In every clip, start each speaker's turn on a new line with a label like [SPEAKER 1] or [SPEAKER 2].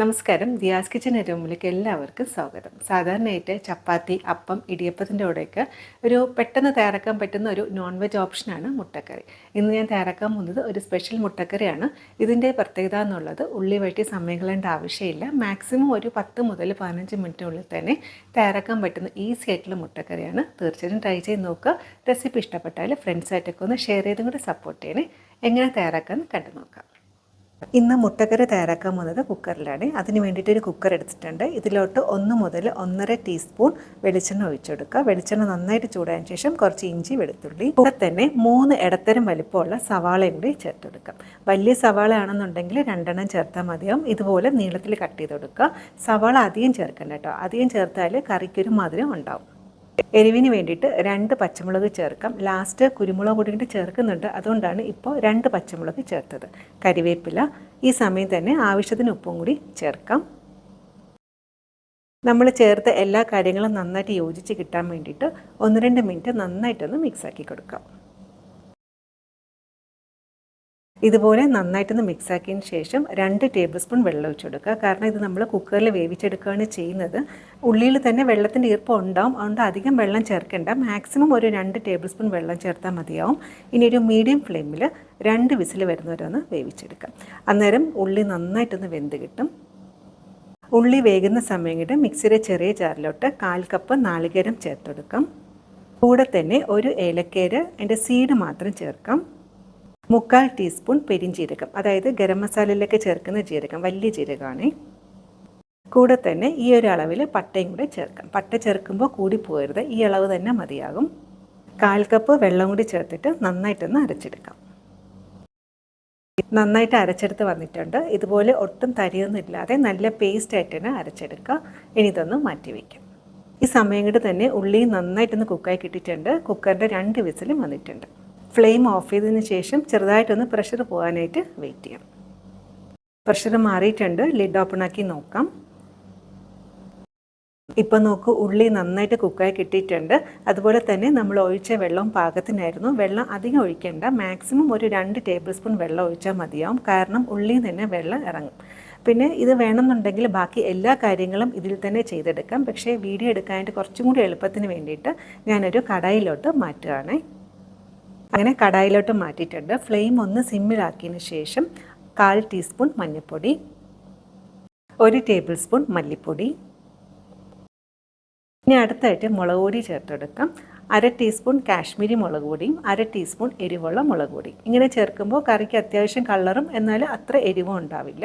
[SPEAKER 1] നമസ്കാരം. ദിയാസ് കിച്ചൻ റൂമിലേക്ക് എല്ലാവർക്കും സ്വാഗതം. സാധാരണയായിട്ട് ചപ്പാത്തി അപ്പം ഇടിയപ്പത്തിന്റെ കൂടെയൊക്കെ ഒരു പെട്ടെന്ന് തയ്യാറാക്കാൻ പറ്റുന്ന ഒരു നോൺ വെജ് ഓപ്ഷനാണ് മുട്ടക്കറി. ഇന്ന് ഞാൻ തയ്യാറാക്കാൻ പോകുന്നത് ഒരു സ്പെഷ്യൽ മുട്ടക്കറിയാണ്. ഇതിന്റെ പ്രത്യേകത എന്നുള്ളത് ഉള്ളി വഴറ്റി സമയങ്ങളേണ്ട ആവശ്യമില്ല. മാക്സിമം ഒരു പത്ത് മുതൽ പതിനഞ്ച് മിനിറ്റിനുള്ളിൽ തന്നെ തയ്യാറാക്കാൻ പറ്റുന്ന ഈസി ആയിട്ടുള്ള മുട്ടക്കറിയാണ്. തീർച്ചയായിട്ടും ട്രൈ ചെയ്ത് നോക്കുക. റെസിപ്പി ഇഷ്ടപ്പെട്ടാൽ ഫ്രണ്ട്സായിട്ടൊക്കെ ഒന്ന് ഷെയർ ചെയ്തും കൂടെ സപ്പോർട്ട് ചെയ്യണേ. എങ്ങനെ തയ്യാറാക്കാമെന്ന് കണ്ടു നോക്കാം ഇന്ന് മുട്ടക്കറി തയ്യാറാക്കാൻ പോകുന്നത് കുക്കറിലാണ്. അതിന് വേണ്ടിയിട്ട് ഒരു കുക്കർ എടുത്തിട്ടുണ്ട്. ഇതിലോട്ട് ഒന്ന് മുതൽ ഒന്നര ടീസ്പൂൺ വെളിച്ചെണ്ണ ഒഴിച്ചെടുക്കുക വെളിച്ചെണ്ണ നന്നായിട്ട് ചൂടായ ശേഷം കുറച്ച് ഇഞ്ചി വെളുത്തുള്ളി കൂടെ തന്നെ മൂന്ന് ഇടത്തരം വലിപ്പമുള്ള സവാളയും കൂടി ചേർത്തെടുക്കാം വലിയ സവാള ആണെന്നുണ്ടെങ്കിൽ രണ്ടെണ്ണം ചേർത്താൽ മതിയാവും. ഇതുപോലെ നീളത്തിൽ കട്ട് ചെയ്ത് കൊടുക്കുക. സവാള അധികം ചേർക്കണ്ട കേട്ടോ. അധികം ചേർത്താൽ കറിക്കൊരു മധുരം ഉണ്ടാവും. എരിവിന് വേണ്ടിയിട്ട് രണ്ട് പച്ചമുളക് ചേർക്കാം. ലാസ്റ്റ് കുരുമുളക് പൊടി കൂടി ചേർക്കുന്നുണ്ട്. അതുകൊണ്ടാണ് ഇപ്പോൾ രണ്ട് പച്ചമുളക് ചേർത്തത്. കരിവേപ്പില ഈ സമയം തന്നെ ആവശ്യത്തിന് ഉപ്പും കൂടി ചേർക്കാം. നമ്മൾ ചേർത്ത എല്ലാ കാര്യങ്ങളും നന്നായിട്ട് യോജിച്ച് കിട്ടാൻ വേണ്ടിയിട്ട് ഒന്ന് രണ്ട് മിനിറ്റ് നന്നായിട്ടൊന്ന് മിക്സാക്കി കൊടുക്കാം. ഇതുപോലെ നന്നായിട്ടൊന്ന് മിക്സ് ആക്കിയതിന് ശേഷം രണ്ട് ടേബിൾ സ്പൂൺ വെള്ളം ഒഴിച്ചു കൊടുക്കുക. കാരണം ഇത് നമ്മൾ കുക്കറിൽ വേവിച്ചെടുക്കുകയാണ് ചെയ്യുന്നത്. ഉള്ളിയിൽ തന്നെ വെള്ളത്തിന്റെ ഈർപ്പം ഉണ്ടാവും അതുകൊണ്ട് അധികം വെള്ളം ചേർക്കേണ്ട. മാക്സിമം ഒരു രണ്ട് ടേബിൾ സ്പൂൺ വെള്ളം ചേർത്താൽ മതിയാവും. ഇനി ഒരു മീഡിയം ഫ്ലെയിമിൽ രണ്ട് വിസിൽ വരുന്നവരൊന്ന് വേവിച്ചെടുക്കാം. അന്നേരം ഉള്ളി നന്നായിട്ടൊന്ന് വെന്ത് കിട്ടും. ഉള്ളി വേകുന്ന സമയം കിട്ടും മിക്സിയുടെ ചെറിയ ജാറിലോട്ട് കാൽ കപ്പ് നാളികേരം ചേർത്തെടുക്കാം. കൂടെ തന്നെ ഒരു ഏലക്കേര് അതിന്റെ സീഡ് മാത്രം ചേർക്കാം. മുക്കാൽ ടീസ്പൂൺ പെരിഞ്ജീരകം അതായത് ഗരം മസാലയിലൊക്കെ ചേർക്കുന്ന ജീരകം വലിയ ജീരകമാണ്. കൂടെ തന്നെ ഈ ഒരു അളവിൽ പട്ടയും കൂടെ ചേർക്കാം. പട്ട ചേർക്കുമ്പോൾ കൂടി പോകരുത് ഈ അളവ് തന്നെ മതിയാകും. കാൽ കപ്പ് വെള്ളം കൂടി ചേർത്തിട്ട് നന്നായിട്ടൊന്ന് അരച്ചെടുക്കാം. നന്നായിട്ട് അരച്ചെടുത്ത് വന്നിട്ടുണ്ട്. ഇതുപോലെ ഒട്ടും തരിയൊന്നും ഇല്ലാതെ നല്ല പേസ്റ്റ് ആയിട്ട് തന്നെ അരച്ചെടുക്കുക. ഇനി ഇതൊന്ന് മാറ്റി ഈ സമയം കൊണ്ട് തന്നെ ഉള്ളി നന്നായിട്ടൊന്ന് കുക്കായി കിട്ടിയിട്ടുണ്ട്. കുക്കറിന്റെ രണ്ട് വിസിലും വന്നിട്ടുണ്ട്. ഫ്ലെയിം ഓഫ് ചെയ്തതിന് ശേഷം ചെറുതായിട്ടൊന്ന് പ്രഷർ പോകാനായിട്ട് വെയിറ്റ് ചെയ്യാം. പ്രഷർ മാറിയിട്ടുണ്ട്. ലിഡ് ഓപ്പൺ ആക്കി നോക്കാം. ഇപ്പം നോക്കൂ ഉള്ളി നന്നായിട്ട് കുക്കായി കിട്ടിയിട്ടുണ്ട്. അതുപോലെ തന്നെ നമ്മൾ ഒഴിച്ച വെള്ളം പാകത്തിനായിരുന്നു. വെള്ളം അധികം ഒഴിക്കേണ്ട. മാക്സിമം ഒരു രണ്ട് ടേബിൾ സ്പൂൺ വെള്ളം ഒഴിച്ചാൽ മതിയാവും. കാരണം ഉള്ളിയിൽ തന്നെ വെള്ളം ഇറങ്ങും. പിന്നെ ഇത് വേണമെന്നുണ്ടെങ്കിൽ ബാക്കി എല്ലാ കാര്യങ്ങളും ഇതിൽ തന്നെ ചെയ്തെടുക്കാം. പക്ഷേ വീഡിയോ എടുക്കാനായിട്ട് കുറച്ചും കൂടി എളുപ്പത്തിന് വേണ്ടിയിട്ട് ഞാനൊരു കടായിലോട്ട് മാറ്റുകയാണേ. അങ്ങനെ കടായിലോട്ട് മാറ്റിയിട്ടുണ്ട്. ഫ്ലെയിം ഒന്ന് സിമ്മിലാക്കിയതിന് ശേഷം കാൽ ടീസ്പൂൺ മഞ്ഞൾപ്പൊടി ഒരു ടേബിൾ സ്പൂൺ മല്ലിപ്പൊടി. ഇനി അടുത്തായിട്ട് മുളക് പൊടി ചേർത്തെടുക്കാം. അര ടീസ്പൂൺ കാശ്മീരി മുളക് പൊടിയും അര ടീസ്പൂൺ എരിവുള്ള മുളക് പൊടി. ഇങ്ങനെ ചേർക്കുമ്പോൾ കറിക്ക് അത്യാവശ്യം കളറും എന്നാൽ അത്ര എരിവും ഉണ്ടാവില്ല.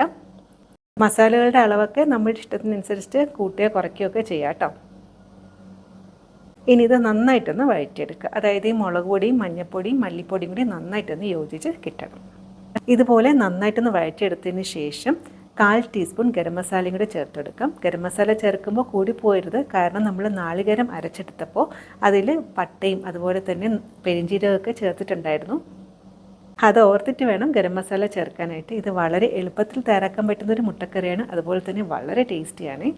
[SPEAKER 1] മസാലകളുടെ അളവൊക്കെ നമ്മുടെ ഇഷ്ടത്തിനനുസരിച്ച് കൂട്ടുകയോ കുറയ്ക്കുകയൊക്കെ ചെയ്യാം കേട്ടോ. ഇനി ഇത് നന്നായിട്ടൊന്ന് വഴറ്റിയെടുക്കുക. അതായത് ഈ മുളക് പൊടിയും മഞ്ഞൾപ്പൊടിയും മല്ലിപ്പൊടിയും കൂടി നന്നായിട്ടൊന്ന് യോജിച്ച് കിട്ടണം. ഇതുപോലെ നന്നായിട്ടൊന്ന് വഴറ്റിയെടുത്തതിന് ശേഷം കാൽ ടീസ്പൂൺ ഗരം മസാലയും കൂടി ചേർത്തെടുക്കാം. ഗരം മസാല ചേർക്കുമ്പോൾ കൂടി പോയരുത് കാരണം നമ്മൾ നാളികേരം അരച്ചെടുത്തപ്പോൾ അതിൽ പട്ടയും അതുപോലെ തന്നെ പെരിഞ്ചീരകമൊക്കെ ചേർത്തിട്ടുണ്ടായിരുന്നു. അത് ഓർത്തിട്ട് വേണം ഗരം മസാല ചേർക്കാനായിട്ട്. ഇത് വളരെ എളുപ്പത്തിൽ തയ്യാറാക്കാൻ പറ്റുന്ന ഒരു മുട്ടക്കറിയാണ്. അതുപോലെ തന്നെ വളരെ ടേസ്റ്റിയാണ്.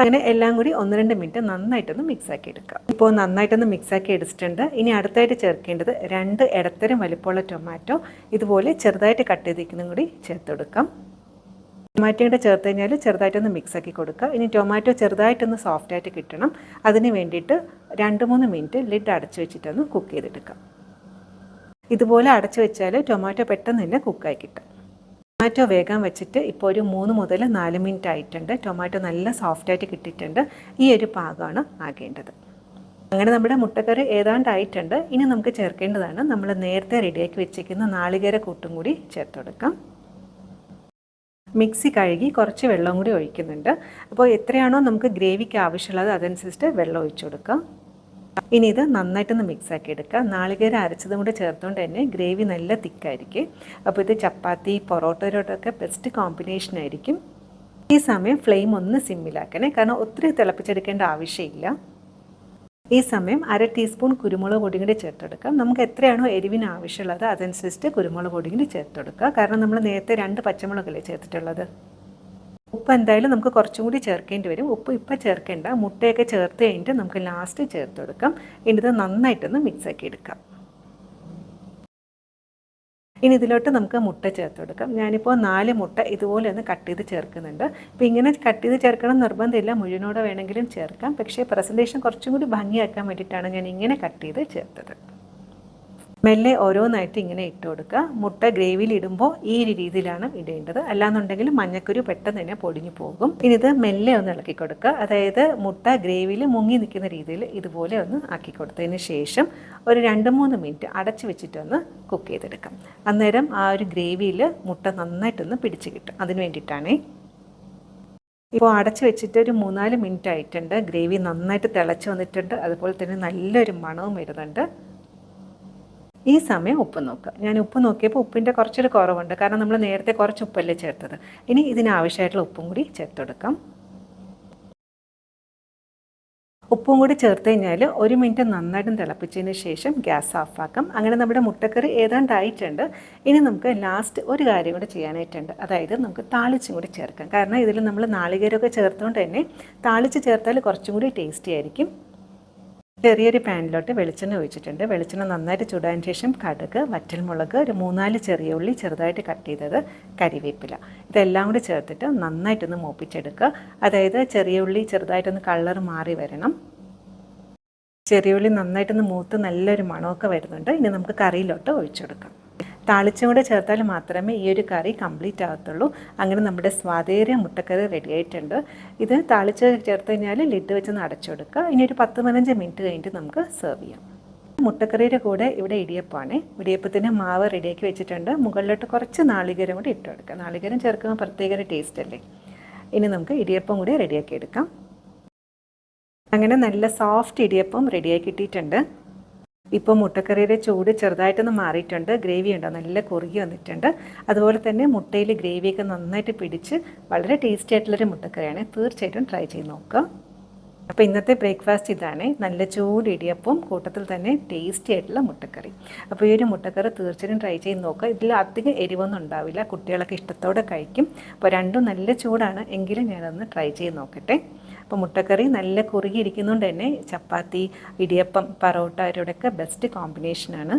[SPEAKER 1] അങ്ങനെ എല്ലാം കൂടി ഒന്ന് രണ്ട് മിനിറ്റ് നന്നായിട്ടൊന്ന് മിക്സാക്കി എടുക്കാം. ഇപ്പോൾ നന്നായിട്ടൊന്ന് മിക്സാക്കി എടുത്തിട്ടുണ്ട്. ഇനി അടുത്തായിട്ട് ചേർക്കേണ്ടത് രണ്ട് ഇടത്തരം വലിപ്പമുള്ള ടൊമാറ്റോ ഇതുപോലെ ചെറുതായിട്ട് കട്ട് ചെയ്തിരിക്കുന്നതും കൂടി ചേർത്തെടുക്കാം ടൊമാറ്റോ കൂടെ ചേർത്ത് കഴിഞ്ഞാൽ ചെറുതായിട്ടൊന്ന് മിക്സാക്കി കൊടുക്കുക. ഇനി ടൊമാറ്റോ ചെറുതായിട്ടൊന്ന് സോഫ്റ്റായിട്ട് കിട്ടണം. അതിന് വേണ്ടിയിട്ട് രണ്ട് മൂന്ന് മിനിറ്റ് ലിഡ് അടച്ചു വെച്ചിട്ടൊന്ന് കുക്ക് ചെയ്തെടുക്കാം. ഇതുപോലെ അടച്ചു വെച്ചാൽ ടൊമാറ്റോ പെട്ടെന്ന് തന്നെ കുക്കായി കിട്ടും. ടൊമാറ്റോ വേഗം വെച്ചിട്ട് ഇപ്പോൾ ഒരു മൂന്ന് മുതൽ നാല് മിനിറ്റ് ആയിട്ടുണ്ട്. ടൊമാറ്റോ നല്ല സോഫ്റ്റായിട്ട് കിട്ടിയിട്ടുണ്ട്. ഈ ഒരു പാകമാണ് ആകേണ്ടത്. അങ്ങനെ നമ്മുടെ മുട്ടക്കറി ഏതാണ്ടായിട്ടുണ്ട്. ഇനി നമുക്ക് ചേർക്കേണ്ടതാണ് നമ്മൾ നേരത്തെ റെഡിയാക്കി വെച്ചിരിക്കുന്ന നാളികേര കൂട്ടും കൂടി ചേർത്ത് കൊടുക്കാം. മിക്സി കഴുകി കുറച്ച് വെള്ളം കൂടി ഒഴിക്കുന്നുണ്ട്. അപ്പോൾ എത്രയാണോ നമുക്ക് ഗ്രേവിക്ക് ആവശ്യമുള്ളത് അതനുസരിച്ച് വെള്ളം ഒഴിച്ചു കൊടുക്കാം. ഇനി ഇത് നന്നായിട്ടൊന്ന് മിക്സാക്കി എടുക്കുക നാളികേരം അരച്ചതും കൂടെ ചേർത്തുകൊണ്ട് തന്നെ ഗ്രേവി നല്ല തിക്കായിരിക്കും. അപ്പോൾ ഇത് ചപ്പാത്തി പൊറോട്ടയോടൊക്കെ ബെസ്റ്റ് കോമ്പിനേഷൻ ആയിരിക്കും. ഈ സമയം ഫ്ലെയിം ഒന്ന് സിമ്മിലാക്കണേ കാരണം ഒത്തിരി തിളപ്പിച്ചെടുക്കേണ്ട ആവശ്യമില്ല. ഈ സമയം അര ടീസ്പൂൺ കുരുമുളക് പൊടി കൂടി ചേർത്തെടുക്കാം നമുക്ക് എത്രയാണോ എരിവിന് ആവശ്യമുള്ളത് അതനുസരിച്ച് കുരുമുളക് പൊടി കൂടി ചേർത്തെടുക്കുക കാരണം നമ്മൾ നേരത്തെ രണ്ട് പച്ചമുളകല്ലേ ചേർത്തിട്ടുള്ളത്. ഉപ്പ് എന്തായാലും നമുക്ക് കുറച്ചും കൂടി ചേർക്കേണ്ടി വരും. ഉപ്പ് ഇപ്പം ചേർക്കേണ്ട. മുട്ടയൊക്കെ ചേർത്ത് കഴിഞ്ഞിട്ട് നമുക്ക് ലാസ്റ്റ് ചേർത്ത് കൊടുക്കാം. ഇത് നന്നായിട്ടൊന്ന് മിക്സ് ആക്കി എടുക്കാം. ഇനി ഇതിലോട്ട് നമുക്ക് മുട്ട ചേർത്ത് കൊടുക്കാം. ഞാനിപ്പോൾ നാല് മുട്ട ഇതുപോലെ ഒന്ന് കട്ട് ചെയ്ത് ചേർക്കുന്നുണ്ട്. അപ്പോൾ ഇങ്ങനെ കട്ട് ചെയ്ത് ചേർക്കണം നിർബന്ധമില്ല. മുഴുവനോടെ വേണമെങ്കിലും ചേർക്കാം. പക്ഷേ പ്രസന്റേഷൻ കുറച്ചും കൂടി ഭംഗിയാക്കാൻ വേണ്ടിയിട്ടാണ് ഞാൻ ഇങ്ങനെ കട്ട് ചെയ്ത് ചേർത്തത്. മെല്ലെ ഓരോന്നായിട്ട് ഇങ്ങനെ ഇട്ട് കൊടുക്കുക. മുട്ട ഗ്രേവിയിൽ ഇടുമ്പോൾ ഈ ഒരു രീതിയിലാണ് ഇടേണ്ടത്. അല്ലാന്നുണ്ടെങ്കിൽ മഞ്ഞക്കുരു പെട്ടെന്ന് തന്നെ പൊടിഞ്ഞു പോകും. ഇനി ഇത് മെല്ലെ ഒന്ന് ഇളക്കി കൊടുക്കുക. അതായത് മുട്ട ഗ്രേവിയിൽ മുങ്ങി നിൽക്കുന്ന രീതിയിൽ ഇതുപോലെ ഒന്ന് ആക്കി കൊടുത്തതിന് ശേഷം ഒരു രണ്ട് മൂന്ന് മിനിറ്റ് അടച്ചു വെച്ചിട്ടൊന്ന് കുക്ക് ചെയ്തെടുക്കാം. അന്നേരം ആ ഒരു ഗ്രേവിയിൽ മുട്ട നന്നായിട്ടൊന്ന് പിടിച്ചു കിട്ടും. അതിന് വേണ്ടിയിട്ടാണേ. ഇപ്പോൾ അടച്ചു വെച്ചിട്ട് ഒരു മൂന്നാൽ മിനിറ്റ് ആയിട്ടുണ്ട്. ഗ്രേവി നന്നായിട്ട് തിളച്ച് വന്നിട്ടുണ്ട്. അതുപോലെ തന്നെ നല്ലൊരു മണവും വരുന്നുണ്ട്. ഈ സമയം ഉപ്പ് നോക്കുക ഞാൻ ഉപ്പ് നോക്കിയപ്പോൾ ഉപ്പിന്റെ കുറച്ചൊരു കുറവുണ്ട്. കാരണം നമ്മൾ നേരത്തെ കുറച്ച് ഉപ്പല്ലേ ചേർത്തത്. ഇനി ഇതിനാവശ്യമായിട്ടുള്ള ഉപ്പും കൂടി ചേർത്ത് കൊടുക്കാം ഉപ്പും കൂടി ചേർത്ത് കഴിഞ്ഞാൽ ഒരു മിനിറ്റ് നന്നായിട്ടും തിളപ്പിച്ചതിന് ശേഷം ഗ്യാസ് ഓഫാക്കാം. അങ്ങനെ നമ്മുടെ മുട്ടക്കറി ഏതാണ്ടായിട്ടുണ്ട്. ഇനി നമുക്ക് ലാസ്റ്റ് ഒരു കാര്യം കൂടി ചെയ്യാനായിട്ടുണ്ട്. അതായത് നമുക്ക് താളിച്ചും കൂടി ചേർക്കാം. കാരണം ഇതിൽ നമ്മൾ നാളികേരമൊക്കെ ചേർത്തുകൊണ്ട് തന്നെ താളിച്ച് ചേർത്താൽ കുറച്ചും കൂടി ടേസ്റ്റി ആയിരിക്കും. ചെറിയൊരു പാനിലോട്ട് വെളിച്ചെണ്ണ ഒഴിച്ചിട്ടുണ്ട്. വെളിച്ചെണ്ണ നന്നായിട്ട് ചൂടാൻ ശേഷം കടുക് വറ്റൽമുളക് ഒരു മൂന്നാൽ ചെറിയ ഉള്ളി ചെറുതായിട്ട് കട്ട് ചെയ്തത് കരിവേപ്പില. ഇതെല്ലാം കൂടി ചേർത്തിട്ട് നന്നായിട്ടൊന്ന് മൂപ്പിച്ചെടുക്കുക. അതായത് ചെറിയ ഉള്ളി ചെറുതായിട്ടൊന്ന് കളർ മാറി വരണം. ചെറിയ ഉള്ളി നന്നായിട്ടൊന്ന് മൂത്ത് നല്ലൊരു മണമൊക്കെ വരുന്നുണ്ട്. ഇനി നമുക്ക് കറിയിലോട്ട് ഒഴിച്ചെടുക്കാം. താളിച്ചും കൂടെ ചേർത്താൽ മാത്രമേ ഈ ഒരു കറി കംപ്ലീറ്റ് ആകത്തുള്ളൂ. അങ്ങനെ നമ്മുടെ സ്വാദേറിയ മുട്ടക്കറി റെഡി ആയിട്ടുണ്ട്. ഇത് താളിച്ച് ചേർത്ത് കഴിഞ്ഞാൽ ലിഡ് വെച്ച് അടച്ചു കൊടുക്കുക. ഇനി ഒരു പത്ത് പതിനഞ്ച് മിനിറ്റ് കഴിഞ്ഞിട്ട് നമുക്ക് സെർവ് ചെയ്യാം. മുട്ടക്കറിയുടെ കൂടെ ഇവിടെ ഇടിയപ്പമാണ്. ഇടിയപ്പത്തിന് മാവ് റെഡിയാക്കി വെച്ചിട്ടുണ്ട്. മുകളിലോട്ട് കുറച്ച് നാളികേരം കൂടി ഇട്ട് കൊടുക്കുക. നാളികേരം ചേർക്കുമ്പോൾ പ്രത്യേക ഒരു ടേസ്റ്റ് അല്ലേ? ഇനി നമുക്ക് ഇടിയപ്പം കൂടി റെഡിയാക്കി എടുക്കാം. അങ്ങനെ നല്ല സോഫ്റ്റ് ഇടിയപ്പം റെഡിയാക്കി കിട്ടിയിട്ടുണ്ട്. ഇപ്പോൾ മുട്ടക്കറിയുടെ ചൂട് ചെറുതായിട്ടൊന്ന് മാറിയിട്ടുണ്ട്. ഗ്രേവി ഉണ്ടോ? നല്ല കുറുകി വന്നിട്ടുണ്ട്. അതുപോലെ തന്നെ മുട്ടയിൽ ഗ്രേവിയൊക്കെ നന്നായിട്ട് പിടിച്ച് വളരെ ടേസ്റ്റി ആയിട്ടുള്ളൊരു മുട്ടക്കറിയാണ്. തീർച്ചയായിട്ടും ട്രൈ ചെയ്ത് നോക്കുക അപ്പോൾ ഇന്നത്തെ ബ്രേക്ക്ഫാസ്റ്റ് ഇതാണ്. നല്ല ചൂട് ഇടിയപ്പം കൂട്ടത്തിൽ തന്നെ ടേസ്റ്റി ആയിട്ടുള്ള മുട്ടക്കറി. അപ്പോൾ ഈ ഒരു മുട്ടക്കറി തീർച്ചയായും ട്രൈ ചെയ്ത് നോക്കുക ഇതിൽ അധികം എരിവൊന്നും ഉണ്ടാവില്ല. കുട്ടികളൊക്കെ ഇഷ്ടത്തോടെ കഴിക്കും. അപ്പോൾ രണ്ടും നല്ല ചൂടാണ്. എങ്കിലും ഞാനൊന്ന് ട്രൈ ചെയ്ത് നോക്കട്ടെ. അപ്പോൾ മുട്ടക്കറി നല്ല കുറുകിയിരിക്കുന്നതുകൊണ്ട് തന്നെ ചപ്പാത്തി ഇടിയപ്പം പറോട്ട ഇവരുടെയൊക്കെ ബെസ്റ്റ് കോമ്പിനേഷനാണ്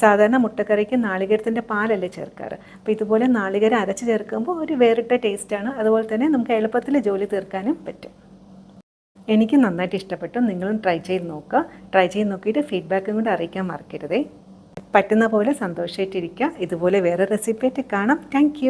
[SPEAKER 1] സാധാരണ മുട്ടക്കറിക്ക് നാളികേരത്തിന്റെ പാലല്ലേ ചേർക്കാറ്? അപ്പോൾ ഇതുപോലെ നാളികേരം അരച്ച് ചേർക്കുമ്പോൾ ഒരു വേറിട്ട ടേസ്റ്റാണ് അതുപോലെ തന്നെ നമുക്ക് എളുപ്പത്തിൽ ജോലി തീർക്കാനും പറ്റും. എനിക്ക് നന്നായിട്ട് ഇഷ്ടപ്പെട്ടു. നിങ്ങളും ട്രൈ ചെയ്ത് നോക്കുക. ട്രൈ ചെയ്ത് നോക്കിയിട്ട് ഫീഡ്ബാക്കും കൂടെ അറിയിക്കാൻ മറക്കരുതേ. പറ്റുന്ന പോലെ സന്തോഷമായിട്ടിരിക്കുക ഇതുപോലെ വേറെ റെസിപ്പി ആയിട്ട് കാണാം. താങ്ക്